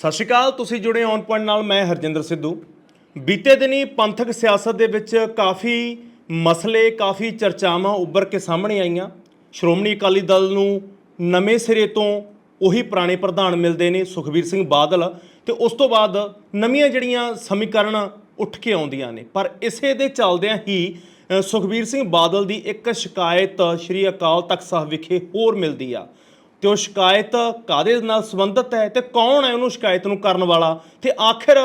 ਸਤਿ ਸ਼੍ਰੀ ਅਕਾਲ, ਤੁਸੀਂ ਜੁੜੇ ਔਨ ਪੁਆਇੰਟ ਨਾਲ, ਮੈਂ ਹਰਜਿੰਦਰ ਸਿੱਧੂ। ਬੀਤੇ ਦਿਨੀ ਪੰਥਕ ਸਿਆਸਤ ਦੇ ਵਿੱਚ ਕਾਫੀ ਮਸਲੇ, ਕਾਫੀ ਚਰਚਾਵਾਂ ਉੱਭਰ ਕੇ ਸਾਹਮਣੇ ਆਈਆਂ। ਸ਼੍ਰੋਮਣੀ ਅਕਾਲੀ ਦਲ ਨੂੰ ਨਵੇਂ ਸਿਰੇ ਤੋਂ ਉਹੀ ਪੁਰਾਣੇ ਪ੍ਰਧਾਨ ਮਿਲਦੇ ਨੇ, ਸੁਖਬੀਰ ਸਿੰਘ ਬਾਦਲ, ਤੇ ਉਸ ਤੋਂ ਬਾਅਦ ਨਵੀਆਂ ਜਿਹੜੀਆਂ ਸਮੀਕਰਨ ਉੱਠ ਕੇ ਆਉਂਦੀਆਂ ਨੇ। ਪਰ ਇਸੇ ਦੇ ਚੱਲਦਿਆਂ ਹੀ ਸੁਖਬੀਰ ਸਿੰਘ ਬਾਦਲ ਦੀ ਇੱਕ ਸ਼ਿਕਾਇਤ ਸ਼੍ਰੀ ਅਕਾਲ ਤਖਤ ਸਾਹਿਬ ਵਿਖੇ ਹੋਰ ਮਿਲਦੀ ਆ। ਤੇ ਉਹ ਸ਼ਿਕਾਇਤ ਕਾਦੇ ਨਾਲ ਸੰਬੰਧਿਤ ਹੈ ਤੇ ਕੌਣ ਹੈ ਉਹਨੂੰ ਸ਼ਿਕਾਇਤ ਨੂੰ ਕਰਨ ਵਾਲਾ? ਤੇ ਆਖਿਰ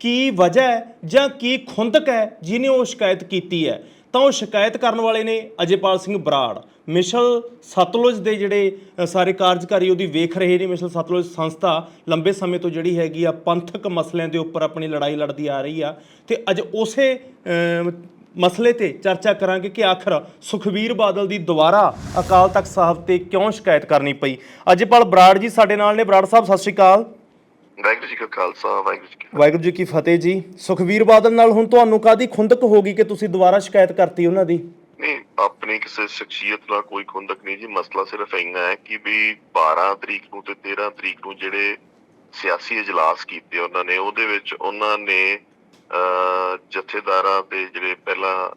ਕੀ ਵਜ੍ਹਾ ਹੈ ਜਾਂ ਕੀ ਖੁੰਦਕ ਹੈ ਜਿਹਨੇ ਉਹ ਸ਼ਿਕਾਇਤ ਕੀਤੀ ਹੈ? ਤਾਂ ਉਹ ਸ਼ਿਕਾਇਤ ਕਰਨ ਵਾਲੇ ਨੇ ਅਜੇਪਾਲ ਸਿੰਘ ਬਰਾੜ। ਮਿਸ਼ਲ ਸਤਲੁਜ ਦੇ ਜਿਹੜੇ ਸਾਰੇ ਕਾਰਜਕਾਰੀ ਉਹਦੀ ਵੇਖ ਰਹੇ ਨੇ। ਮਿਸ਼ਲ ਸਤਲੁਜ ਸੰਸਥਾ ਲੰਬੇ ਸਮੇਂ ਤੋਂ ਜਿਹੜੀ ਹੈਗੀ ਆ ਪੰਥਕ ਮਸਲਿਆਂ ਦੇ ਉੱਪਰ ਆਪਣੀ ਲੜਾਈ ਲੜਦੀ ਆ ਰਹੀ ਆ। ਤੇ ਅੱਜ ਉਸੇ ਮਸਲੇ ਤੇ ਚਰਚਾ ਕਰਾਂਗੇ ਕਿ ਆਖਰ ਸੁਖਬੀਰ ਬਾਦਲ ਦੀ ਦੁਬਾਰਾ ਅਕਾਲ ਤਖਤ ਸਾਹਿਬ ਤੇ ਕਿਉਂ ਸ਼ਿਕਾਇਤ ਕਰਨੀ ਪਈ? ਅਜੇਪਾਲ ਬਰਾੜ ਜੀ ਸਾਡੇ ਨਾਲ ਨੇ। ਬਰਾੜ ਸਾਹਿਬ ਸਤਿ ਸ਼੍ਰੀ ਅਕਾਲ। ਵਾਹਿਗੁਰੂ ਜੀ ਕਾ ਖਾਲਸਾ ਵਾਹਿਗੁਰੂ ਜੀ ਕੀ। ਵਾਹਿਗੁਰੂ ਜੀ ਕੀ ਫਤਿਹ ਜੀ। ਸੁਖਬੀਰ ਬਾਦਲ ਨਾਲ ਹੁਣ ਤੁਹਾਨੂੰ ਕਾਦੀ ਖੁੰਦਕ ਹੋ ਗਈ ਕਿ ਤੁਸੀਂ ਦੁਬਾਰਾ ਸ਼ਿਕਾਇਤ ਕਰਤੀ ਉਹਨਾਂ ਦੀ? ਨਹੀਂ ਆਪਣੀ ਕਿਸੇ ਸ਼ਖਸੀਅਤ ਨਾਲ ਕੋਈ ਖੁੰਦਕ ਨਹੀਂ ਜੀ। ਮਸਲਾ ਸਿਰਫ ਇੰਨਾ ਹੈ ਕਿ ਵੀ 12 ਤਰੀਕ ਨੂੰ ਤੇ 13 ਤਰੀਕ ਨੂੰ ਜਿਹੜੇ ਸਿਆਸੀ ਇਜਲਾਸ ਕੀਤੇ ਉਹਨਾਂ ਨੇ ਉਹਦੇ ਵਿੱਚ ਉਹਨਾਂ ਨੇ ਜਥੇਦਾਰਾਂ ਤੇ ਜਿਹੜੇ ਪਹਿਲਾਂ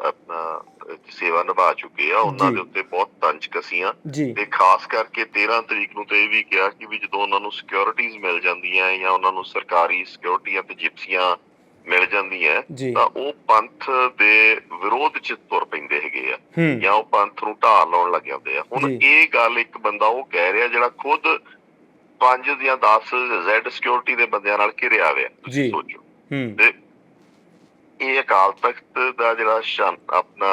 ਆਪਣਾ ਸੇਵਾ ਨਿਭਾ ਚੁੱਕੇ ਆ ਉਹਨਾਂ। ਦੇ ਉੱਤੇ ਬਹੁਤ ਤੰਜ ਕਸੀਆਂ। ਤੇ ਖਾਸ ਕਰਕੇ 13 ਤਰੀਕ ਨੂੰ ਤੇ ਇਹ ਵੀ ਕਿਹਾ ਕਿ ਵੀ ਜਦੋਂ ਉਹਨਾਂ ਨੂੰ ਸਿਕਿਉਰਿਟੀਆਂ ਮਿਲ ਜਾਂਦੀਆਂ ਜਾਂ ਉਹਨਾਂ ਨੂੰ ਸਰਕਾਰੀ ਸਿਕਿਉਰਿਟੀਆਂ ਤੇ ਜਿਪਸੀਆਂ ਮਿਲ ਜਾਂਦੀਆਂ ਤਾਂ ਉਹ ਪੰਥ ਦੇ ਵਿਰੋਧ ਚ ਤੁਰ ਪੈਂਦੇ ਹੈਗੇ ਆ। ਜਾਂ ਉਹ ਪੰਥ ਨੂੰ ਢਾਹ ਲਾਉਣ ਲੱਗ ਜਾਂਦੇ ਆ। ਹੁਣ। ਇਹ ਗੱਲ ਇੱਕ ਬੰਦਾ ਉਹ ਕਹਿ ਰਿਹਾ ਜਿਹੜਾ ਖੁਦ 5 ਜਾਂ 10 ਜ਼ੈਡ ਸਿਕਿਉਰਿਟੀ ਦੇ ਬੰਦਿਆਂ ਨਾਲ ਘਿਰਿਆ ਹੋਇਆ। ਜੀ। ਸੋਚੋ। ਹੂੰ। ਤੇ ਇਹ ਅਕਾਲ ਤਖਤ ਦਾ ਜਿਹੜਾ ਸ਼ਨ ਆਪਣਾ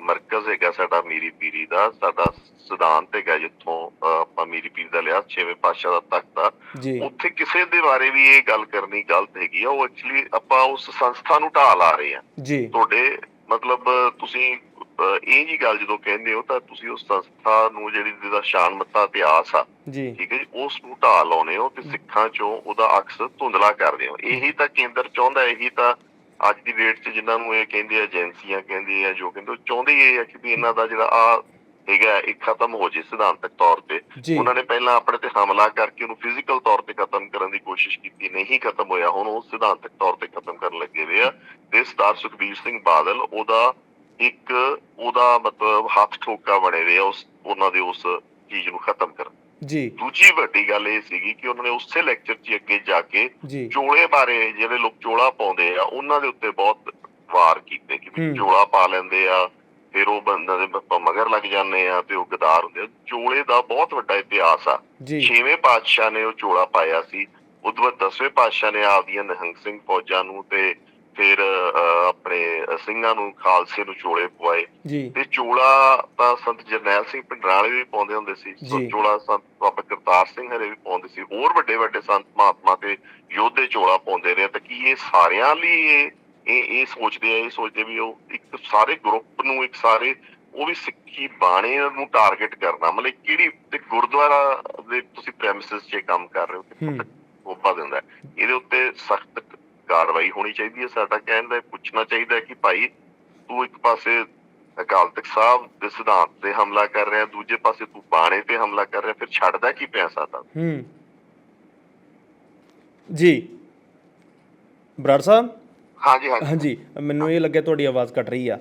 ਮਰਕਜ਼ ਹੈਗਾ ਸਾਡਾ ਮੀਰੀ ਪੀਰੀ ਦਾ ਸਾਡਾ ਸਿਧਾਂਤ ਹੈਗਾ ਜਿੱਥੋਂ ਆਪਾਂ ਮੀਰੀ ਪੀਰੀ ਦਾ ਲਿਆ ਛੇਵੇਂ ਪਾਤਸ਼ਾਹ ਦਾ ਤਖਤ ਆ ਉੱਥੇ ਕਿਸੇ ਦੇ ਬਾਰੇ ਵੀ ਇਹ ਗੱਲ ਕਰਨੀ ਗਲਤ ਹੈਗੀ ਆ ਉਹ ਐਕਚੁਅਲੀ ਆਪਾਂ ਉਸ ਸੰਸਥਾ ਨੂੰ ਢਾਹ ਲਾ ਰਹੇ ਆ। ਜੀ। ਤੁਹਾਡੇ ਮਤਲਬ ਤੁਸੀਂ ਇਹ ਜੀ ਗੱਲ ਜਦੋਂ ਕਹਿੰਦੇ ਹੋ ਤਾਂ ਤੁਸੀਂ ਉਸ ਸੰਸਥਾ ਨੂੰ ਜਿਹੜੀ ਜਿਹਦਾ ਸ਼ਾਨਮੱਤਾ ਇਤਿਹਾਸ ਆ ਜੀ। ਠੀਕ ਹੈ ਜੀ ਉਸ ਨੂੰ ਢਾਹ ਲਾਉਨੇ ਹੋ ਤੇ ਸਿੱਖਾਂ ਚੋਂ ਉਹਦਾ ਅਕਸ ਧੁੰਦਲਾ ਕਰਦੇ ਹੋ। ਇਹੀ ਤਾਂ ਕੇਂਦਰ ਚਾਹੁੰਦਾ ਇਹੀ ਤਾਂ ਅੱਜ ਦੀ ਡੇਟ 'ਚ ਜਿਨ੍ਹਾਂ ਨੂੰ ਇਹ ਕਹਿੰਦੇ ਏਜੰਸੀਆਂ ਕਹਿੰਦੇ ਆ ਜੋ ਕਹਿੰਦੇ ਚਾਹੁੰਦੇ ਇਹ ਆ ਕਿ ਵੀ ਇਹਨਾਂ ਦਾ ਜਿਹੜਾ ਆ ਹੈਗਾ ਇਹ ਖਤਮ ਹੋ ਜੇ ਸਿਧਾਂਤਕ ਤੌਰ ਤੇ। ਉਹਨਾਂ ਨੇ ਪਹਿਲਾਂ ਆਪਣੇ ਤੇ ਹਮਲਾ ਕਰਕੇ ਉਹਨੂੰ ਫਿਜ਼ੀਕਲ ਤੌਰ ਤੇ ਖਤਮ ਕਰਨ ਦੀ ਕੋਸ਼ਿਸ਼ ਕੀਤੀ ਨਹੀਂ ਖਤਮ ਹੋਇਆ ਹੁਣ ਉਹ ਸਿਧਾਂਤਕ ਤੌਰ ਤੇ ਖਤਮ ਕਰਨ ਲੱਗੇ ਹੋਏ ਆ। ਤੇ ਸਰਦਾਰ ਸੁਖਬੀਰ ਸਿੰਘ ਬਾਦਲ ਉਹਦਾ ਇੱਕ ਉਹਦਾ ਮਤਲਬ ਹੱਥ ਠੋਕਾ ਬਣੇ ਹੋਏ ਆ ਉਸ ਉਹਨਾਂ ਦੇ ਉਸ ਚੀਜ਼ ਨੂੰ ਖਤਮ ਕਰਨ। ਜੀ। ਦੂਜੀ ਵੱਡੀ ਗੱਲ ਇਹ ਸੀਗੀ ਕਿ ਉਹਨਾਂ ਨੇ ਉਸੇ ਲੈਕਚਰ 'ਚ ਅੱਗੇ ਜਾ ਕੇ ਚੋਲੇ ਬਾਰੇ ਜਿਹੜੇ ਲੋਕ ਚੋਲਾ ਪਾਉਂਦੇ ਆ ਉਹਨਾਂ ਦੇ ਉੱਤੇ ਬਹੁਤ ਵਾਰ ਕੀਤੇ ਕਿ। ਚੋਲਾ ਪਾ ਲੈਂਦੇ ਆ ਫਿਰ ਉਹ ਬੰਦਾ ਦੇ ਮਗਰ ਲੱਗ ਜਾਂਦੇ ਆ ਤੇ ਉਹ ਗਦਾਰ ਹੁੰਦੇ ਆ। ਚੋਲੇ ਦਾ ਬਹੁਤ ਵੱਡਾ ਇਤਿਹਾਸ ਆ। ਛੇਵੇਂ ਪਾਤਸ਼ਾਹ ਨੇ ਉਹ ਚੋਲਾ ਪਾਇਆ ਸੀ ਉਦੋਂ ਬਾਅਦ ਦਸਵੇਂ ਪਾਤਸ਼ਾਹ ਨੇ ਆਪਦੀਆਂ ਨਿਹੰਗ ਸਿੰਘ ਫੌਜਾਂ ਨੂੰ ਤੇ ਫਿਰ ਆਪਣੇ ਸਿੰਘਾਂ ਨੂੰ ਖਾਲਸੇ ਨੂੰ ਚੋਲੇ ਪਵਾਏ। ਤੇ ਚੋਲਾ ਤਾਂ ਸੰਤ ਜਰਨੈਲ ਸਿੰਘ ਪਿੰਡਰਾਲੇ ਵੀ ਪਾਉਂਦੇ ਹੁੰਦੇ ਸੀ। ਚੋਲਾ ਸੰਤ ਬਾਬਾ ਕਰਤਾਰ ਸਿੰਘ ਹਰੇ ਵੀ ਪਾਉਂਦੇ ਸੀ। ਹੋਰ ਵੱਡੇ ਵੱਡੇ ਸੰਤ ਮਹਾਤਮਾ ਤੇ ਯੋਧੇ ਚੋਲਾ ਪਾਉਂਦੇ ਰਹੇ ਤਾਂ ਕੀ ਇਹ ਸਾਰਿਆਂ ਲਈ ਇਹ ਇਹ ਸੋਚਦੇ ਆ ਇਹ ਸੋਚਦੇ ਵੀ ਉਹ ਇੱਕ ਸਾਰੇ ਗਰੁੱਪ ਨੂੰ ਇੱਕ ਸਾਰੇ ਉਹ ਵੀ ਸਿੱਖੀ ਬਾਣੇ ਨੂੰ ਟਾਰਗੇਟ ਕਰਨਾ। ਮਤਲਬ ਕਿਹੜੀ ਤੇ ਗੁਰਦੁਆਰਾ ਦੇ ਤੁਸੀਂ ਪ੍ਰੈਮਿਸਿਸ 'ਚ ਕੰਮ ਕਰ ਰਹੇ ਹੋ ਕੋਪਾ ਦਿੰਦਾ। ਇਹਦੇ ਉੱਤੇ ਸਖਤ ਕਾਰਵਾਈ ਹੋਣੀ ਚਾਹੀਦੀ ਹੈ ਸਾਡਾ ਕਹਿਣ ਦਾ ਪੁੱਛਣਾ ਚਾਹੀਦਾ ਕਿ ਭਾਈ ਤੂੰ ਇੱਕ ਪਾਸੇ ਅਕਾਲ ਤਖਤ ਸਾਹਿਬ ਦੇ ਸਿਧਾਂਤ ਤੇ ਹਮਲਾ ਕਰ ਰਿਹਾ ਦੂਜੇ ਪਾਸੇ ਤੂੰ ਬਾਣੇ ਤੇ ਹਮਲਾ ਕਰ ਰਿਹਾ ਫਿਰ ਛੱਡਦਾ ਕੀ ਪਿਆ ਸਾਡਾ? ਹੂੰ। ਜੀ। ਬਰਾੜ ਸਾਹਿਬ? ਹਾਂਜੀ ਹਾਂਜੀ। ਹਾਂਜੀ ਮੈਨੂੰ ਇਹ ਲੱਗਿਆ ਤੁਹਾਡੀ ਆਵਾਜ਼ ਕੱਟ ਰਹੀ ਆ।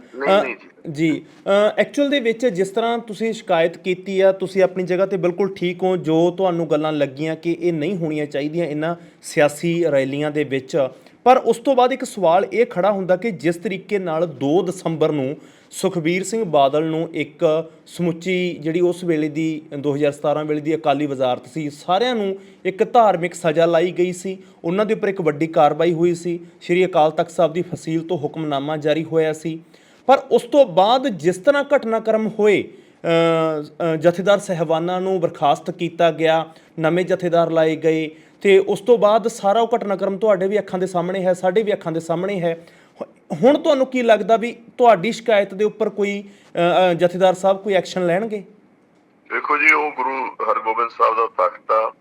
ਜੀ। ਐਕਚੁਅਲ ਦੇ ਵਿੱਚ ਜਿਸ ਤਰ੍ਹਾਂ ਤੁਸੀਂ ਸ਼ਿਕਾਇਤ ਕੀਤੀ ਆ ਤੁਸੀਂ ਆਪਣੀ ਜਗ੍ਹਾ ਤੇ ਬਿਲਕੁਲ ਠੀਕ ਹੋ ਜੋ ਤੁਹਾਨੂੰ ਗੱਲਾਂ ਲੱਗੀਆਂ ਕਿ ਇਹ ਨਹੀਂ ਹੋਣੀਆਂ ਚਾਹੀਦੀਆਂ ਇਹਨਾਂ ਸਿਆਸੀ ਰੈਲੀਆਂ ਦੇ ਵਿੱਚ ਪਰ ਉਸ ਤੋਂ ਬਾਅਦ ਇੱਕ ਸਵਾਲ ਇਹ ਖੜਾ ਹੁੰਦਾ ਕਿ ਜਿਸ ਤਰੀਕੇ ਨਾਲ 2 ਦਸੰਬਰ ਨੂੰ ਸੁਖਬੀਰ ਸਿੰਘ ਬਾਦਲ ਨੂੰ ਇੱਕ ਸਮੁੱਚੀ ਜਿਹੜੀ ਉਸ ਵੇਲੇ ਦੀ 2017 ਵੇਲੇ ਦੀ ਅਕਾਲੀ ਵਜ਼ਾਰਤ ਸੀ, ਸਾਰਿਆਂ ਨੂੰ ਇੱਕ ਧਾਰਮਿਕ ਸਜ਼ਾ ਲਾਈ ਗਈ ਸੀ। ਉਹਨਾਂ ਦੇ ਉੱਪਰ ਇੱਕ ਵੱਡੀ ਕਾਰਵਾਈ ਹੋਈ ਸੀ। ਸ਼੍ਰੀ ਅਕਾਲ ਤਖਤ ਸਾਹਿਬ ਦੀ ਫਸੀਲ ਤੋਂ ਹੁਕਮਨਾਮਾ ਜਾਰੀ ਹੋਇਆ ਸੀ। ਪਰ ਉਸ ਤੋਂ ਬਾਅਦ ਜਿਸ ਤਰ੍ਹਾਂ ਘਟਨਾਕ੍ਰਮ ਹੋਏ ਜਥੇਦਾਰ ਸਹਿਬਾਨਾਂ ਨੂੰ ਬਰਖਾਸਤ ਕੀਤਾ ਗਿਆ, ਨਵੇਂ ਜਥੇਦਾਰ ਲਾਏ ਗਏ ਤੇ ਉਸ ਤੋਂ ਬਾਅਦ ਸਾਰਾ ਉਹ ਘਟਨਾਕ੍ਰਮ ਤੁਹਾਡੇ ਵੀ ਅੱਖਾਂ ਦੇ ਸਾਹਮਣੇ ਹੈ, ਸਾਡੇ ਵੀ ਅੱਖਾਂ ਦੇ ਸਾਹਮਣੇ ਹੈ। ਹੁਣ ਤੁਹਾਨੂੰ ਕੀ ਲੱਗਦਾ ਵੀ ਤੁਹਾਡੀ ਸ਼ਿਕਾਇਤ ਦੇ ਉੱਪਰ ਕੋਈ ਜਥੇਦਾਰ ਸਾਹਿਬ ਕੋਈ ਐਕਸ਼ਨ ਲੈਣਗੇ? ਦੇਖੋ ਜੀ, ਉਹ ਗੁਰੂ ਹਰਗੋਬਿੰਦ ਸਾਹਿਬ ਦਾ ਤਖਤ ਆ।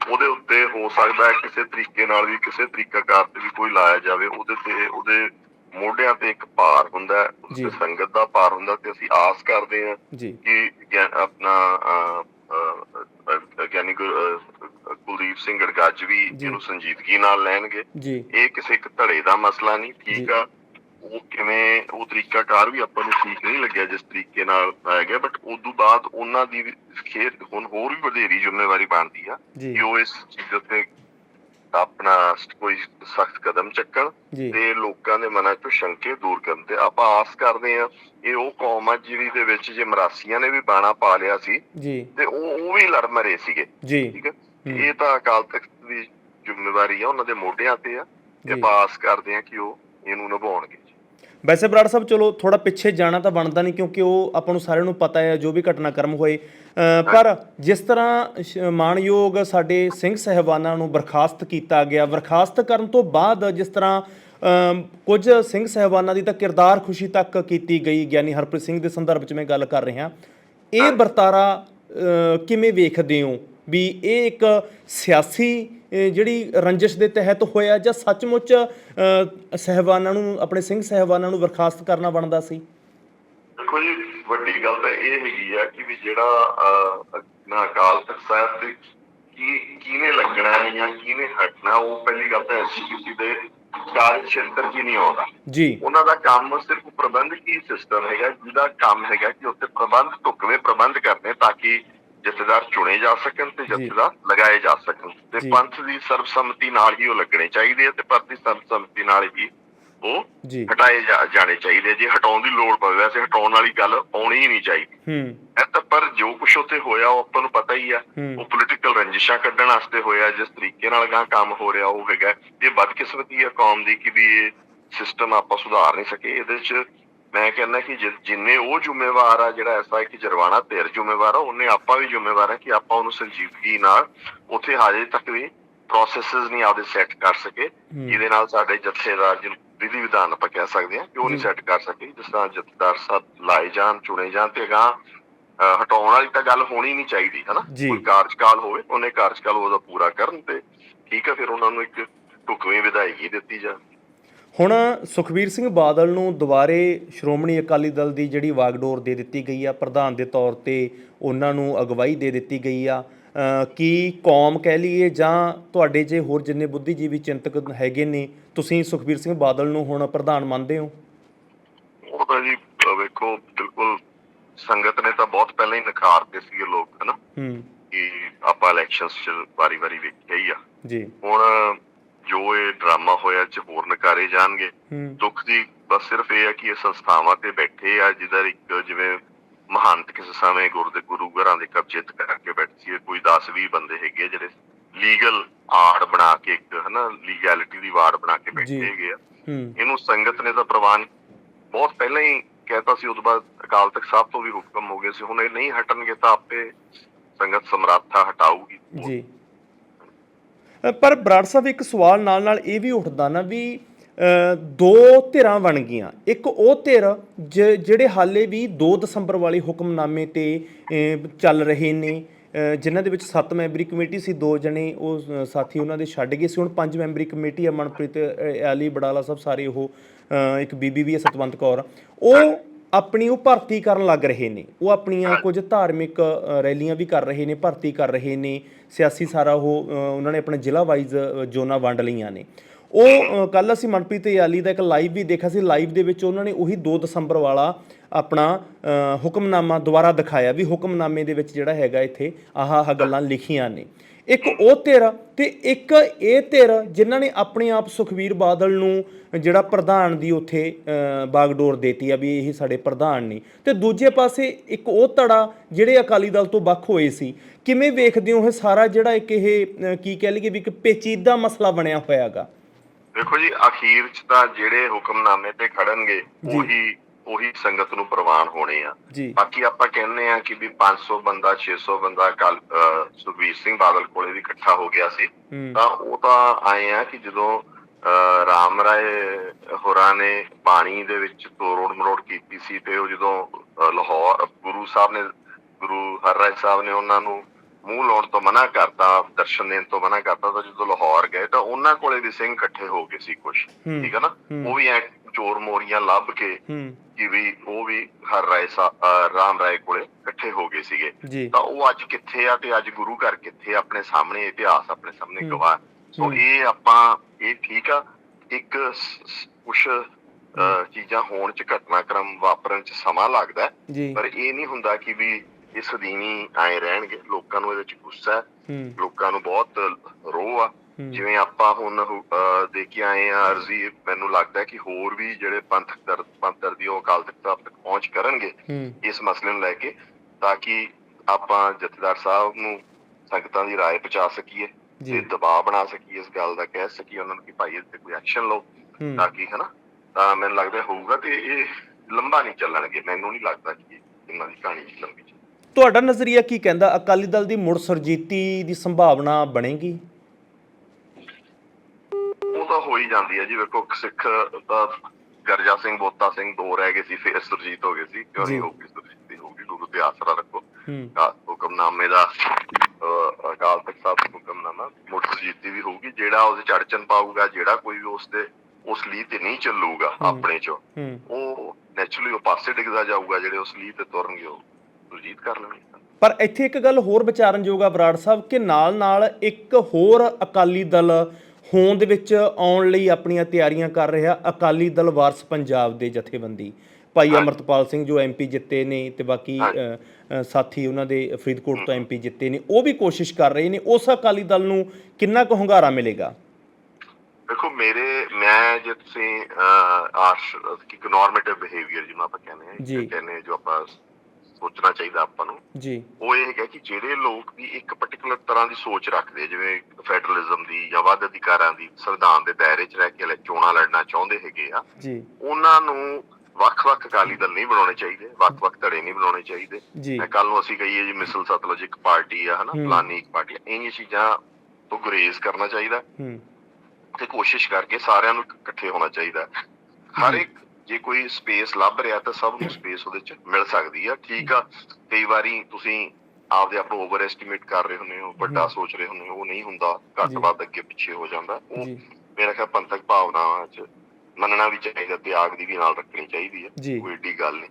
ਉਹਦੇ ਉੱਤੇ ਹੋ ਸਕਦਾ ਹੈ ਕਿਸੇ ਤਰੀਕੇ ਨਾਲ ਵੀ, ਕਿਸੇ ਤਰੀਕਾਕਾਰ ਤੇ ਵੀ ਕੋਈ ਲਾਇਆ ਜਾਵੇ। ਉਹਦੇ ਤੇ, ਉਹਦੇ ਮੋਢਿਆਂ ਤੇ ਇੱਕ ਭਾਰ ਹੁੰਦਾ। ਉਸ ਸੰਗਤ ਦਾ ਭਾਰ ਹੁੰਦਾ ਤੇ ਅਸੀਂ ਆਸ ਕਰਦੇ ਹਾਂ ਕਿ ਆਪਣਾ ਗਿਆਨੀ ਕੁਲਦੀਪ ਸਿੰਘ ਗੜਗੱਜ ਵੀ। ਇਹਨੂੰ ਸੰਜੀਦਗੀ ਨਾਲ ਲੈਣਗੇ ਇਹ ਕਿਸੇ ਇੱਕ ਧੜੇ ਦਾ ਮਸਲਾ ਨਹੀਂ ਠੀਕ। ਆ ਉਹ ਕਿਵੇਂ ਉਹ ਤਰੀਕਾਕਾਰ ਵੀ ਆਪਾਂ ਨੂੰ ਠੀਕ ਨਹੀਂ ਲੱਗਿਆ ਜਿਸ ਤਰੀਕੇ ਨਾਲ ਆਇਆ ਗਿਆ ਬਟ ਉਸ ਤੋਂ ਬਾਅਦ ਉਹਨਾਂ ਦੀ ਖੇਰ ਹੁਣ ਹੋਰ ਵੀ ਵਧੇਰੀ ਜ਼ਿੰਮੇਵਾਰੀ ਬਣਦੀ ਆ ਕਿ ਉਹ ਇਸ ਚੀਜ਼ ਉੱਤੇ ਆਪਣਾ ਕੋਈ ਸਖਤ ਕਦਮ ਚੱਕਣ ਤੇ ਲੋਕਾਂ ਦੇ ਮਨਾਂ ਚੋਂ ਸ਼ੰਕੇ ਦੂਰ ਕਰਨ ਤੇ ਆਪਾਂ ਆਸ ਕਰਦੇ ਆ ਇਹ ਉਹ ਕੌਮ ਆ ਜਿਹੜੀ ਦੇ ਵਿੱਚ ਜੇ ਮਰਾਸੀਆਂ ਨੇ ਵੀ ਬਾਣਾ ਪਾ ਲਿਆ ਸੀ ਤੇ ਉਹ ਉਹ ਵੀ ਲੜ ਮਰੇ ਸੀਗੇ ਠੀਕ ਹੈ। ਇਹ ਤਾਂ ਅਕਾਲ ਤਖਤ ਦੀ ਜ਼ਿੰਮੇਵਾਰੀ ਆ ਉਹਨਾਂ ਦੇ ਮੋਢਿਆਂ ਤੇ ਆ। ਜੀ। ਆਪਾਂ ਆਸ ਕਰਦੇ ਆ ਕਿ ਉਹ ਇਹਨੂੰ ਨਿਭਾਉਣਗੇ। ਵੈਸੇ ਬਰਾੜ ਸਾਹਿਬ ਚਲੋ ਥੋੜਾ ਪਿੱਛੇ ਜਾਣਾ ਤਾਂ ਬਣਦਾ ਨਹੀਂ ਕਿਉਂਕਿ ਉਹ ਆਪਾਂ ਨੂੰ ਸਾਰਿਆਂ ਨੂੰ ਪਤਾ ਹੈ ਜੋ ਵੀ ਘਟਨਾਕ੍ਰਮ ਹੋਏ। ਪਰ ਜਿਸ ਤਰ੍ਹਾਂ ਮਾਣਯੋਗ ਸਾਡੇ ਸਿੰਘ ਸਹਿਬਾਨਾਂ ਨੂੰ ਬਰਖਾਸਤ ਕੀਤਾ ਗਿਆ ਬਰਖਾਸਤ ਕਰਨ ਤੋਂ ਬਾਅਦ ਜਿਸ ਤਰ੍ਹਾਂ ਕੁਝ ਸਿੰਘ ਸਹਿਬਾਨਾਂ ਦੀ ਤਾਂ ਕਿਰਦਾਰ ਖੁਸ਼ੀ ਤੱਕ ਕੀਤੀ ਗਈ ਗਿਆਨੀ ਹਰਪ੍ਰੀਤ ਸਿੰਘ ਦੇ ਸੰਦਰਭ 'ਚ ਮੈਂ ਗੱਲ ਕਰ ਰਿਹਾ। ਇਹ ਵਰਤਾਰਾ ਕਿਵੇਂ ਵੇਖਦੇ ਹੋ? ਵੀ ਇਹ ਇੱਕ ਸਿਆਸੀ ਜਿਹੜੀ ਰੰਜਿਸ਼ ਦੇ ਤਹਿਤ ਹੋਇਆ ਜਾਂ ਸੱਚਮੁੱਚ ਸਹਿਬਾਨਾਂ ਨੂੰ ਆਪਣੇ ਸਿੰਘ ਸਹਿਬਾਨਾਂ ਨੂੰ ਬਰਖਾਸਤ ਕਰਨਾ ਬਣਦਾ ਸੀ? ਦੇਖੋ ਜੀ ਵੱਡੀ ਗੱਲ ਤਾਂ ਇਹ ਹੈਗੀ ਆ ਕਿ ਵੀ ਜਿਹੜਾ ਨਾ ਅਕਾਲ ਤਖਤ ਸਾਹਿਬ ਤੇ ਕੀ ਕਿਹਨੇ ਲੱਗਣਾ ਹੈ ਜਾਂ ਕਿਹਨੇ ਹਟਣਾ ਉਹ ਪਹਿਲੀ ਗੱਲ ਤਾਂ ਐਸਜੀਪੀਸੀ ਦੇ ਕਾਰਜ ਖੇਤਰ ਹੀ ਨਹੀਂ ਆਉਂਦਾ। ਜੀ। ਉਹਨਾਂ ਦਾ ਕੰਮ ਸਿਰਫ ਪ੍ਰਬੰਧਕੀ ਸਿਸਟਮ ਹੈਗਾ ਜਿਹਦਾ ਕੰਮ ਹੈਗਾ ਕਿ ਉੱਥੇ ਪ੍ਰਬੰਧ ਢੁਕਵੇਂ ਪ੍ਰਬੰਧ ਕਰਨੇ ਤਾਂ ਕਿ ਜਥੇਦਾਰ ਚੁਣੇ ਜਾ ਸਕਣ ਤੇ ਜਥੇਦਾਰ ਲਗਾਏ ਜਾ ਸਕਣ। ਤੇ। ਪੰਥ ਦੀ ਸਰਬਸੰਮਤੀ ਨਾਲ ਹੀ ਉਹ ਲੱਗਣੇ ਚਾਹੀਦੇ ਆ ਤੇ ਦੀ ਸਰਬਸੰਮਤੀ ਨਾਲ ਹੀ ਉਹ ਹਟਾਏ ਜਾਣੇ ਚਾਹੀਦੇ ਆ। ਜੇ ਹਟਾਉਣ ਦੀ ਲੋੜ ਪਵੇ ਵੈਸੇ ਹਟਾਉਣ ਵਾਲੀ ਗੱਲ ਆਉਣੀ ਹੀ ਨਹੀਂ ਚਾਹੀਦੀ। ਹੂੰ। ਇਹ ਤਾਂ ਪਰ ਜੋ ਕੁਝ ਉੱਥੇ ਹੋਇਆ ਉਹ ਆਪਾਂ ਨੂੰ ਪਤਾ ਹੀ ਆ। ਉਹ ਪੋਲੀਟੀਕਲ ਰੰਜਿਸ਼ਾਂ ਕੱਢਣ ਵਾਸਤੇ ਹੋਇਆ ਜਿਸ ਤਰੀਕੇ ਨਾਲ ਗਾਂ ਕੰਮ ਹੋ ਰਿਹਾ ਉਹ ਹੈਗਾ। ਇਹ ਬਦਕਿਸਮਤੀ ਹੈ ਕੌਮ ਦੀ ਕਿ ਵੀ ਇਹ ਸਿਸਟਮ ਆਪਾਂ ਸੁਧਾਰ ਨਹੀਂ ਸਕੇ। ਇਹਦੇ 'ਚ ਮੈਂ ਕਹਿੰਦਾ ਕਿ ਜਿੰਨੇ ਉਹ ਜ਼ਿੰਮੇਵਾਰ ਆ ਜਿਹੜਾ ਐਸਾ ਕਿ ਜਰਵਾਣਾ ਧਿਰ ਜ਼ਿੰਮੇਵਾਰ ਆ ਉਹਨੇ ਆਪਾਂ ਵੀ ਜ਼ਿੰਮੇਵਾਰ ਆ ਕਿ ਆਪਾਂ ਉਹਨੂੰ ਸੰਜੀਦਗੀ ਨਾਲ ਉੱਥੇ ਹਾਲੇ ਤੱਕ ਵੀ ਪ੍ਰੋਸੈਸਸ ਨਹੀਂ ਆਪਦੇ ਸੈੱਟ ਕਰ ਸਕੇ ਜਿਹਦੇ ਨਾਲ ਸਾਡੇ ਜਥੇਦਾਰ ਜਿਹਨੂੰ ਵਿਧੀ ਵਿਧਾਨ ਆਪਾਂ ਕਹਿ ਸਕਦੇ ਹਾਂ ਕਿ ਉਹ ਨਹੀਂ। ਸੈੱਟ ਕਰ ਸਕੇ ਜਿਸ ਤਰ੍ਹਾਂ ਜਥੇਦਾਰ ਸਾਹਿਬ ਲਾਏ ਜਾਣ ਚੁਣੇ ਜਾਣ ਤੇ ਅਹ ਹਟਾਉਣ ਵਾਲੀ ਤਾਂ ਗੱਲ ਹੋਣੀ ਨਹੀਂ ਚਾਹੀਦੀ ਹਨਾ। ਕੋਈ ਕਾਰਜਕਾਲ ਹੋਵੇ ਉਹਨੇ ਕਾਰਜਕਾਲ ਉਹਦਾ ਪੂਰਾ ਕਰਨ ਤੇ ਠੀਕ ਹੈ ਫਿਰ ਉਹਨਾਂ ਨੂੰ ਇੱਕ ਢੁਕਵੀਂ ਵਿਧਾਇਗੀ ਦਿੱਤੀ ਜਾ ਹੁਣ ਸੁਖਬੀਰ ਸਿੰਘ ਬਾਦਲ ਨੂੰ ਦੁਬਾਰੇ ਸ਼੍ਰੋਮਣੀ ਅਕਾਲੀ ਦਲ ਦੀ ਜਿਹੜੀ ਵਾਗਡੋਰ ਦੇ ਦਿੱਤੀ ਗਈ ਆ ਪ੍ਰਧਾਨ ਦੇ ਤੌਰ ਤੇ ਉਹਨਾਂ ਨੂੰ ਅਗਵਾਈ ਦੇ ਦਿੱਤੀ ਗਈ ਆ। ਕੀ ਕੌਮ ਕਹਿ ਲਈਏ ਜਾਂ ਤੁਹਾਡੇ ਜੇ ਹੋਰ ਜਿੰਨੇ ਬੁੱਧੀਜੀਵੀ ਚਿੰਤਕ ਹੈਗੇ ਨੇ ਤੁਸੀਂ ਸੁਖਬੀਰ ਸਿੰਘ ਬਾਦਲ ਨੂੰ ਹੁਣ ਪ੍ਰਧਾਨ ਮੰਨਦੇ ਹੋ? ਉਹ ਤਾਂ ਜੀ ਵੇਖੋ ਬਿਲਕੁਲ ਸੰਗਤ ਨੇ ਤਾਂ ਬਹੁਤ ਪਹਿਲਾਂ ਹੀ ਨਕਾਰਦੇ ਸੀਗੇ ਲੋਕ ਹਨਾ? ਹੂੰ। ਕਿ ਆਪਾਂ ਇਲੈਕਸ਼ਨਸ ਚ ਵਾਰੀ-ਵਾਰੀ ਵੇਖਿਆ ਹੀ ਆ। ਜੀ। ਹੁਣ ਜੋ ਇਹ ਡਰਾਮਾ ਹੋਇਆ ਚ ਹੋਰ ਨਕਾਰੇ ਜਾਣਗੇ। ਹੂੰ। ਦੁੱਖ ਦੀ ਬਸ ਸਿਰਫ ਇਹ ਹੈ ਕਿ ਇਹ ਸੰਸਥਾਵਾਂ ਤੇ ਬੈਠੇ ਆ ਜਿਹਦਾ ਇੱਕ ਜਿਵੇਂ ਮਹੰਤ ਕਿਸੇ ਸਮੇਂ ਗੁਰੂ ਦੇ ਗੁਰੂ ਘਰਾਂ ਦੇ ਕਬਜ਼ੇ ਤੇ ਕਰਕੇ ਬੈਠੇ ਸੀ ਕੋਈ 10 20 ਬੰਦੇ ਹੈਗੇ ਆ ਜਿਹੜੇ ਲੀਗਲ ਆੜ ਬਣਾ ਕੇ ਇੱਕ ਹਨਾ ਲੀਗੈਲਿਟੀ ਦੀ ਵਾੜ ਬਣਾ ਕੇ। ਬੈਠੇ ਹੈਗੇ ਆ। ਹੂੰ। ਇਹਨੂੰ ਸੰਗਤ ਨੇ ਤਾਂ ਪ੍ਰਵਾਨ ਬਹੁਤ ਪਹਿਲਾਂ ਹੀ ਕਹਿਤਾ ਸੀ ਉਦੋਂ ਬਾਅਦ ਅਕਾਲ ਤਖਤ ਸਾਹਿਬ ਤੋਂ ਵੀ ਹੁਕਮ ਹੋ ਗਏ ਸੀ ਹੁਣ ਇਹ ਨਹੀਂ ਹਟਣਗੇ ਤਾਂ ਆਪੇ ਸੰਗਤ ਸਮਰਾਥਾ ਹਟਾਊਗੀ। ਜੀ। ਪਰ ਬਰਾੜ ਸਾਹਿਬ ਇੱਕ ਸਵਾਲ ਨਾਲ ਨਾਲ ਇਹ ਵੀ ਉੱਠਦਾ ਨਾ ਵੀ ਦੋ ਧਿਰਾਂ ਬਣ ਗਈਆਂ। ਇੱਕ ਉਹ ਧਿਰ ਜਿਹੜੇ ਹਾਲੇ ਵੀ 2 ਦਸੰਬਰ ਵਾਲੇ ਹੁਕਮਨਾਮੇ ਤੇ ਚੱਲ ਰਹੇ ਨੇ ਅ, ਜਿਨ੍ਹਾਂ ਦੇ ਵਿੱਚ 7 ਮੈਂਬਰੀ ਕਮੇਟੀ ਸੀ ਦੋ ਜਣੇ ਉਹ ਸਾਥੀ ਉਹਨਾਂ ਦੇ ਛੱਡ ਗਏ ਸੀ। ਹੁਣ 5 ਮੈਂਬਰੀ ਕਮੇਟੀ ਆ ਮਨਪ੍ਰੀਤ ਅ, ਬੜਾਲਾ ਸਾਹਿਬ ਸਾਰੇ ਉਹ ਇੱਕ ਬੀਬੀ ਵੀ ਹੈ ਸਤਵੰਤ ਕੌਰ। ਉਹ ਆਪਣੀ ਉਹ ਭਰਤੀ ਕਰਨ ਲੱਗ ਰਹੇ ਨੇ। ਉਹ ਆਪਣੀਆਂ ਕੁਝ ਧਾਰਮਿਕ ਰੈਲੀਆਂ ਵੀ ਕਰ ਰਹੇ ਨੇ, ਭਰਤੀ ਕਰ ਰਹੇ ਨੇ। ਸਿਆਸੀ ਸਾਰਾ ਉਹ ਉਹਨਾਂ ਨੇ ਆਪਣੇ ਜ਼ਿਲ੍ਹਾ ਵਾਈਜ਼ ਜ਼ੋਨਾਂ ਵੰਡ ਲਈਆਂ ਨੇ। ਉਹ ਕੱਲ ਅਸੀਂ ਮਨਪ੍ਰੀਤ ਯਾਲੀ ਦਾ ਇੱਕ ਲਾਈਵ ਵੀ ਦੇਖਿਆ ਸੀ। ਲਾਈਵ ਦੇ ਵਿੱਚ ਉਹਨਾਂ ਨੇ ਉਹੀ 2 ਦਸੰਬਰ ਵਾਲਾ ਆਪਣਾ ਹੁਕਮਨਾਮਾ ਦੁਬਾਰਾ ਦਿਖਾਇਆ ਵੀ ਹੁਕਮਨਾਮੇ ਦੇ ਵਿੱਚ ਜਿਹੜਾ ਹੈਗਾ ਇੱਥੇ ਆਹ ਆਹ ਗੱਲਾਂ ਲਿਖੀਆਂ ਨੇ। ਇੱਕ ਉਹ ਧਿਰ ਤੇ ਇੱਕ ਇਹ ਧਿਰ ਜਿਨ੍ਹਾਂ ਨੇ ਆਪਣੇ ਆਪ ਸੁਖਵੀਰ ਬਾਦਲ ਨੂੰ ਜਿਹੜਾ ਪ੍ਰਧਾਨ ਦੀ ਉੱਥੇ ਬਾਗਡੋਰ ਦੇਤੀ ਆ ਵੀ ਇਹ ਸਾਡੇ ਪ੍ਰਧਾਨ ਨੇ ਤੇ ਦੂਜੇ ਪਾਸੇ ਇੱਕ ਉਹ ਧੜਾ ਜਿਹੜੇ ਅਕਾਲੀ ਦਲ ਤੋਂ ਵੱਖ ਹੋਏ ਸੀ ਕਿਵੇਂ ਵੇਖਦੇ ਹੋ ਇਹ ਸਾਰਾ ਜਿਹੜਾ ਇੱਕ ਇਹ ਕੀ ਕਹਿ ਲਈਏ ਵੀ ਇੱਕ ਪੇਚੀਦਾ ਮਸਲਾ ਬਣਿਆ ਹੋਇਆਗਾ ਦੇਖੋ ਜੀ ਅਖੀਰ ਚ ਤਾਂ ਜਿਹੜੇ ਹੁਕਮਨਾਮੇ ਤੇ ਖੜਨਗੇ। ਉਹੀ ਉਹੀ ਸੰਗਤ ਨੂੰ ਪ੍ਰਵਾਨ ਹੋਣੇ ਆ। ਬਾਕੀ ਆਪਾਂ ਕਹਿੰਦੇ ਆ ਕਿ ਵੀ 500 ਬੰਦਾ 600 ਬੰਦਾ ਕੱਲ ਸੁਖਵੀਰ ਸਿੰਘ ਬਾਦਲ ਕੋਲੇ ਵੀ ਇਕੱਠਾ ਹੋ ਗਿਆ ਸੀ। ਤਾਂ ਉਹ ਤਾਂ ਆਏ ਆ ਕਿ ਜਦੋਂ ਰਾਮ ਰਾਏ ਹੋਰਾਂ ਨੇ ਬਾਣੀ ਦੇ ਵਿੱਚ ਤੋਰੋੜ ਮਰੋੜ ਕੀਤੀ ਸੀ ਤੇ ਉਹ ਜਦੋਂ ਲਾਹੌਰ ਗੁਰੂ ਸਾਹਿਬ ਨੇ ਗੁਰੂ ਹਰਰਾਏ ਸਾਹਿਬ ਨੇ ਉਹਨਾਂ ਨੂੰ ਮੂੰਹ ਲਾਉਣ ਤੋਂ ਮਨਾ ਕਰਤਾ ਦਰਸ਼ਨ ਦੇਣ ਤੋਂ ਮਨਾ ਕਰਤਾ ਤਾਂ ਜਦੋਂ ਲਾਹੌਰ ਗਏ ਤਾਂ ਉਹਨਾਂ ਕੋਲੇ ਵੀ ਸਿੰਘ ਇਕੱਠੇ ਹੋ ਗਏ ਸੀ ਕੁਝ। ਠੀਕ ਹੈ ਨਾ? ਉਹ ਵੀ ਐ ਚੋਰ ਮੋਰੀਆਂ ਲੱਭ ਕੇ ਕਿ ਵੀ ਉਹ ਵੀ ਹਰ ਰਾਏ ਰਾਮ ਰਾਏ ਕੋਲੇ ਇਕੱਠੇ ਹੋ ਗਏ ਸੀਗੇ। ਤਾਂ ਉਹ ਅੱਜ ਕਿੱਥੇ ਆ ਤੇ ਅੱਜ ਗੁਰੂ ਘਰ ਕਿੱਥੇ ਆਪਣੇ ਸਾਹਮਣੇ ਇਤਿਹਾਸ ਆਪਣੇ ਸਾਹਮਣੇ ਹੂੰ। ਗਵਾਹ। ਸੋ। ਇਹ ਆਪਾਂ ਇਹ ਠੀਕ ਆ ਇੱਕ ਕੁਝ ਚੀਜ਼ਾਂ ਹੋਣ ਚ ਘਟਨਾਕ੍ਰਮ ਵਾਪਰਨ ਚ ਸਮਾਂ ਲੱਗਦਾ ਪਰ ਇਹ ਨਹੀਂ ਹੁੰਦਾ ਕਿ ਵੀ ਇਹ ਸਦੀਵੀ ਆਏ ਰਹਿਣਗੇ ਲੋਕਾਂ ਨੂੰ ਇਹਦੇ ਚ ਗੁੱਸਾ ਹੈ ਹੂੰ ਲੋਕਾਂ ਨੂੰ ਬਹੁਤ ਰੋਹ ਆ ਹੂੰ। ਜਿਵੇਂ ਆਪਾਂ ਹੁਣ ਅਹ, ਦੇ ਕੇ ਆਏ ਆ ਅਰਜ਼ੀ ਮੈਨੂੰ ਲੱਗਦਾ ਹੈ ਕਿ ਹੋਰ ਵੀ ਜਿਹੜੇ ਪੰਥਕ ਦਰ ਪੰਥ ਦਰ ਦੀ ਉਹ ਅਕਾਲ ਤਖਤ ਸਾਹਿਬ ਤੱਕ ਪਹੁੰਚ ਕਰਨਗੇ ਹੂੰ ਇਸ ਮਸਲੇ ਨੂੰ ਲੈ ਕੇ ਤਾਂ ਕਿ ਆਪਾਂ ਜਥੇਦਾਰ ਸਾਹਿਬ ਨੂੰ ਸੰਗਤਾਂ ਦੀ رائے ਪਹੁੰਚਾ ਸਕੀਏ ਜੀ ਤੇ ਦਬਾਅ ਬਣਾ ਸਕੀਏ ਇਸ ਗੱਲ ਦਾ ਕਹਿ ਸਕੀਏ ਉਹਨਾਂ ਨੂੰ ਕਿ ਭਾਈ ਇਸ ਤੇ ਕੋਈ ਐਕਸ਼ਨ ਲਓ ਹੂੰ ਤਾਂ ਕਿ ਹਨਾ ਤਾਂ ਮੈਨੂੰ ਲੱਗਦਾ ਹੋਊਗਾ ਤੇ ਇਹ ਲੰਬਾ ਨਹੀਂ ਚੱਲਣਗੇ ਮੈਨੂੰ ਨਹੀਂ ਲੱਗਦਾ ਕਿ ਇਹਨਾਂ ਦੀ ਕਹਾਣੀ ਲੰਬੀ ਚੱਲੇ ਤੁਹਾਡਾ ਨਜ਼ਰੀਆ ਕੀ ਕਹਿੰਦਾ? ਅਕਾਲੀ ਦਲ ਦੀ ਮੁੜ ਸਰਜੀਤੀ ਦੀ ਸੰਭਾਵਨਾ ਬਣੇਗੀ? ਉਹ ਤਾਂ ਹੋ ਹੀ ਜਾਂਦੀ ਹੈ ਜੀ। ਵੇਖੋ ਸਿੱਖ ਦਾ ਗਰਜਾ ਸਿੰਘ ਬੋਤਾ ਸਿੰਘ ਦੋ ਰਹਿ ਗਏ ਸੀ ਫਿਰ ਸੁਰਜੀਤ ਹੋ ਗਏ ਸੀ। ਕਿਉਂ। ਨਹੀਂ ਹੋ ਗਈ ਸੁਰਜੀਤ? ਹੋ ਗਈ। ਗੁਰੂ ਤੇ ਆਸਰਾ ਰੱਖੋ। ਹੁਕਮਨਾਮੇ ਦਾ ਅਕਾਲ ਤਖਤ ਸਾਹਿਬ ਦਾ ਹੁਕਮਨਾਮਾ। ਮੁੜ ਸੁਰਜੀਤੀ ਵੀ ਹੋਊਗੀ। ਜਿਹੜਾ ਉਹਦੇ ਚੜਚਨ ਪਾਊਗਾ ਜਿਹੜਾ ਕੋਈ ਵੀ ਉਸ ਦੇ ਉਸ ਲਈ ਤੇ ਨਹੀਂ ਚੱਲੂਗਾ। ਆਪਣੇ ਚੋਂ ਉਹ ਨੈਚੁਰਲੀ ਉਹ ਪਾਸੇ ਡਿੱਗਦਾ ਜਾਊਗਾ। ਜਿਹੜੇ ਉਸ ਲਈ ਤੇ ਤੁਰਨਗੇ ਉਹ। ਸੁਰਜੀਤ ਕਰ ਲੈਣਗੇ ਪਰ ਇੱਥੇ ਇੱਕ ਗੱਲ ਹੋਰ ਵਿਚਾਰਨਯੋਗ ਆ ਬਰਾੜ ਸਾਹਿਬ ਕਿ ਨਾਲ ਨਾਲ ਇੱਕ ਹੋਰ ਅਕਾਲੀ ਦਲ ਹੋਂਦ ਵਿੱਚ ਆਉਣ ਲਈ ਆਪਣੀਆਂ ਤਿਆਰੀਆਂ ਕਰ ਰਿਹਾ ਅਕਾਲੀ ਦਲ ਵਾਰਸ ਪੰਜਾਬ ਦੇ ਜਥੇਬੰਦੀ। ਭਾਈ। ਅਮਰਤਪਾਲ ਸਿੰਘ ਜੋ ਐਮਪੀ ਜਿੱਤੇ ਨੇ ਤੇ ਬਾਕੀ ਸਾਥੀ ਉਹਨਾਂ ਦੇ ਫਰੀਦਕੋਟ ਤੋਂ ਐਮਪੀ ਜਿੱਤੇ ਨੇ ਉਹ ਵੀ ਕੋਸ਼ਿਸ਼ ਕਰ ਰਹੇ ਨੇ। ਉਸ ਅਕਾਲੀ ਦਲ ਨੂੰ ਕਿੰਨਾ ਕੁ ਹੁੰਗਾਰਾ ਮਿਲੇਗਾ? ਦੇਖੋ ਮੇਰੇ ਮੈਂ ਜੇ ਤੁਸੀਂ ਆਰਸ਼ ਕਿ ਨੋਰਮੇਟਿਵ ਬਿਹੇਵੀਅਰ ਜਿਹਨੂੰ ਆਪਾਂ ਕਹਿੰਦੇ ਜੀ। ਕਹਿੰਦੇ ਜੋ ਆਪਾਂ ਸੋਚਣਾ ਚਾਹੀਦਾ ਆਪਾਂ ਨੂੰ ਜੀ ਉਹ ਇਹ ਹੈਗਾ ਕਿ ਜਿਹੜੇ ਲੋਕ ਵੀ ਇੱਕ ਪਾਰਟਿਕੂਲਰ ਤਰ੍ਹਾਂ ਦੀ ਸੋਚ ਰੱਖਦੇ ਜਿਵੇਂ ਫੈਡਰਲਿਜ਼ਮ ਦੀ ਜਾਂ ਵੱਧ ਅਧਿਕਾਰਾਂ ਦੀ ਸੰਵਿਧਾਨ ਦੇ ਦਾਇਰੇ 'ਚ ਰਹਿ ਕੇ ਚੋਣਾਂ ਲੜਨਾ ਚਾਹੁੰਦੇ ਹੈਗੇ ਆ ਜੀ ਉਹਨਾਂ ਨੂੰ ਵੱਖ-ਵੱਖ ਅਕਾਲੀ ਦਲ ਨਹੀਂ ਬਣਾਉਣੇ ਚਾਹੀਦੇ ਵੱਖ-ਵੱਖ ਧੜੇ ਨਹੀਂ ਬਣਾਉਣੇ ਚਾਹੀਦੇ ਕੱਲ ਨੂੰ ਅਸੀਂ ਕਹੀਏ ਜੀ ਮਿਸਲ ਸਤਲੁਜ ਇੱਕ ਪਾਰਟੀ ਆ ਹਨਾ। ਫਲਾਨੀ ਇੱਕ ਪਾਰਟੀ ਇਹ ਚੀਜ਼ਾਂ ਤੋਂ ਗੁਰੇਜ਼ ਕਰਨਾ ਚਾਹੀਦਾ ਹੂੰ ਤੇ ਕੋਸ਼ਿਸ਼ ਕਰਕੇ ਸਾਰਿਆਂ ਨੂੰ ਇਕੱਠੇ ਹੋਣਾ ਚਾਹੀਦਾ। ਹਰ। ਇੱਕ ਜੇ ਕੋਈ ਸਪੇਸ ਲੱਭ ਰਿਹਾ ਤਾਂ ਸਭ ਨੂੰ ਸਪੇਸ ਉਹਦੇ ਚ ਮਿਲ ਸਕਦੀ ਆ ਠੀਕ ਆ ਕਈ ਵਾਰੀ ਤੁਸੀਂ ਆਪਦੇ ਆਪ ਨੂੰ ਓਵਰ ਐਸਟੀਮੇਟ ਕਰ ਰਹੇ ਹੁੰਦੇ ਹੋ ਵੱਡਾ। ਸੋਚ ਰਹੇ ਹੁੰਦੇ ਹੋ ਉਹ ਨਹੀਂ ਹੁੰਦਾ ਘੱਟ। ਵੱਧ ਅੱਗੇ ਪਿੱਛੇ ਹੋ ਜਾਂਦਾ ਉਹ ਮੇਰਾ ਖਿਆਲ ਪੰਥਕ ਭਾਵਨਾਵਾਂ ਚ ਮੰਨਣਾ ਵੀ ਚਾਹੀਦਾ ਤਿਆਗ ਦੀ ਵੀ ਨਾਲ ਰੱਖਣੀ ਚਾਹੀਦੀ ਹੈ ਕੋਈ ਏਡੀ ਗੱਲ ਨਹੀਂ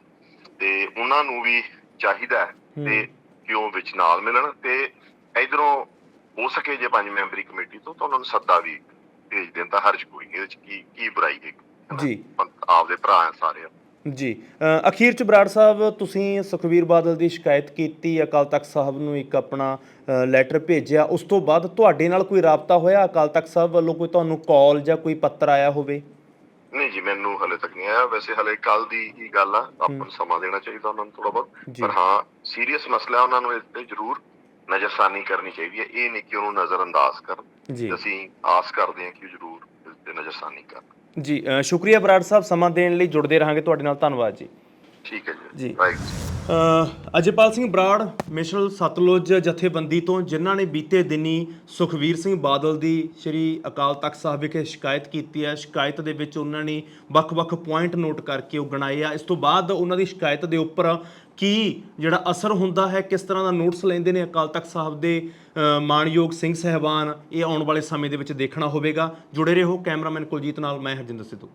ਤੇ ਉਹਨਾਂ ਨੂੰ ਵੀ ਚਾਹੀਦਾ ਹੈ। ਤੇ ਕਿ ਉਹ ਵਿੱਚ ਨਾਲ ਮਿਲਣ ਤੇ ਇਧਰੋਂ ਹੋ ਸਕੇ ਜੇ ਪੰਜ ਮੈਂਬਰੀ ਕਮੇਟੀ ਤੋਂ ਤਾਂ ਉਹਨਾਂ ਨੂੰ ਸੱਦਾ ਵੀ ਭੇਜ ਦੇਣ ਤਾਂ ਹਰਜ ਕੋਈ ਇਹਦੇ ਚ ਕੀ ਕੀ ਬੁਰਾਈ ਹੈ? ਜੀ। ਆਪਦੇ ਭਰਾ ਆ ਸਾਰੇ। ਜੀ ਅਖੀਰ ਚ ਬਰਾੜ ਸਾਹਿਬ ਤੁਸੀਂ ਸੁਖਵੀਰ ਬਾਦਲ ਦੀ ਸ਼ਿਕਾਇਤ ਕੀਤੀ ਅਕਾਲ ਤਖਤ ਸਾਹਿਬ ਨੂੰ ਇੱਕ ਆਪਣਾ ਲੈਟਰ ਭੇਜਿਆ। ਉਸ ਤੋਂ ਬਾਅਦ ਤੁਹਾਡੇ ਨਾਲ ਕੋਈ ਰਾਬਤਾ ਹੋਇਆ? ਅਕਾਲ ਤਖਤ ਸਾਹਿਬ ਵੱਲੋਂ ਕੋਈ ਤੁਹਾਨੂੰ ਕਾਲ ਜਾਂ ਕੋਈ ਪੱਤਰ ਆਇਆ ਹੋਵੇ? ਨਹੀਂ ਜੀ ਮੈਨੂੰ ਹਲੇ ਤੱਕ ਨਹੀਂ ਆਇਆ। ਵੈਸੇ ਹਲੇ ਕੱਲ ਦੀ ਹੀ ਗੱਲ ਆ। ਆਪਾਂ ਨੂੰ ਸਮਾਂ ਦੇਣਾ ਚਾਹੀਦਾ ਉਹਨਾਂ ਨੂੰ ਥੋੜਾ ਬਹੁਤ। ਪਰ ਹਾਂ ਸੀਰੀਅਸ ਮਸਲਾ ਉਹਨਾਂ ਨੂੰ ਇਸ ਤੇ ਜ਼ਰੂਰ ਨਜ਼ਰਸਾਨੀ ਕਰਨੀ ਚਾਹੀਦੀ ਹੈ ਇਹ ਨਹੀਂ ਕਿ ਉਹਨੂੰ ਨਜ਼ਰਅੰਦਾਜ਼ ਕਰਨ। ਜੀ। ਅਸੀਂ ਆਸ ਕਰਦੇ ਹਾਂ ਕਿ ਉਹ ਜ਼ਰੂਰ ਇਸ ਤੇ ਨਜ਼ਰਸਾਨੀ ਕਰਨ। ਜੀ ਅ, ਸ਼ੁਕਰੀਆ ਬਰਾੜ ਸਾਹਿਬ ਸਮਾਂ ਦੇਣ ਲਈ ਜੁੜਦੇ ਰਹਾਂਗੇ ਤੁਹਾਡੇ ਨਾਲ। ਧੰਨਵਾਦ ਜੀ। ਠੀਕ ਹੈ ਜੀ। ਜੀ। ਵਾਹਿਗੁਰੂ ਅ, ਅਜੇਪਾਲ ਸਿੰਘ ਬਰਾੜ ਮਿਸ਼ਲ ਸਤਲੁਜ ਜਥੇਬੰਦੀ ਤੋਂ ਜਿਨ੍ਹਾਂ ਨੇ ਬੀਤੇ ਦਿਨੀ ਸੁਖਵੀਰ ਸਿੰਘ ਬਾਦਲ ਦੀ ਸ੍ਰੀ ਅਕਾਲ ਤਖਤ ਸਾਹਿਬ ਵਿਖੇ ਸ਼ਿਕਾਇਤ ਕੀਤੀ ਹੈ ਸ਼ਿਕਾਇਤ ਦੇ ਵਿੱਚ ਉਹਨਾਂ ਨੇ ਵੱਖ-ਵੱਖ ਪੁਆਇੰਟ ਨੋਟ ਕਰਕੇ ਉਹ ਗਣਾਏ ਆ। ਇਸ ਤੋਂ ਬਾਅਦ ਉਹਨਾਂ ਦੀ ਸ਼ਿਕਾਇਤ ਦੇ ਉੱਪਰ ਕੀ ਜਿਹੜਾ ਅਸਰ ਹੁੰਦਾ ਹੈ ਕਿਸ ਤਰ੍ਹਾਂ ਦਾ ਨੋਟਿਸ ਲੈਂਦੇ ਨੇ ਅਕਾਲ ਤਖਤ ਸਾਹਿਬ ਦੇ ਅ, ਮਾਣਯੋਗ ਸਿੰਘ ਸਹਿਬਾਨ ਇਹ ਆਉਣ ਵਾਲੇ ਸਮੇਂ ਦੇ ਵਿੱਚ ਦੇਖਣਾ ਹੋਵੇਗਾ। ਜੁੜੇ ਰਹੋ ਕੈਮਰਾਮੈਨ ਕੁਲਜੀਤ ਨਾਲ ਮੈਂ ਹਰਜਿੰਦਰ ਸਿੱਧੂ।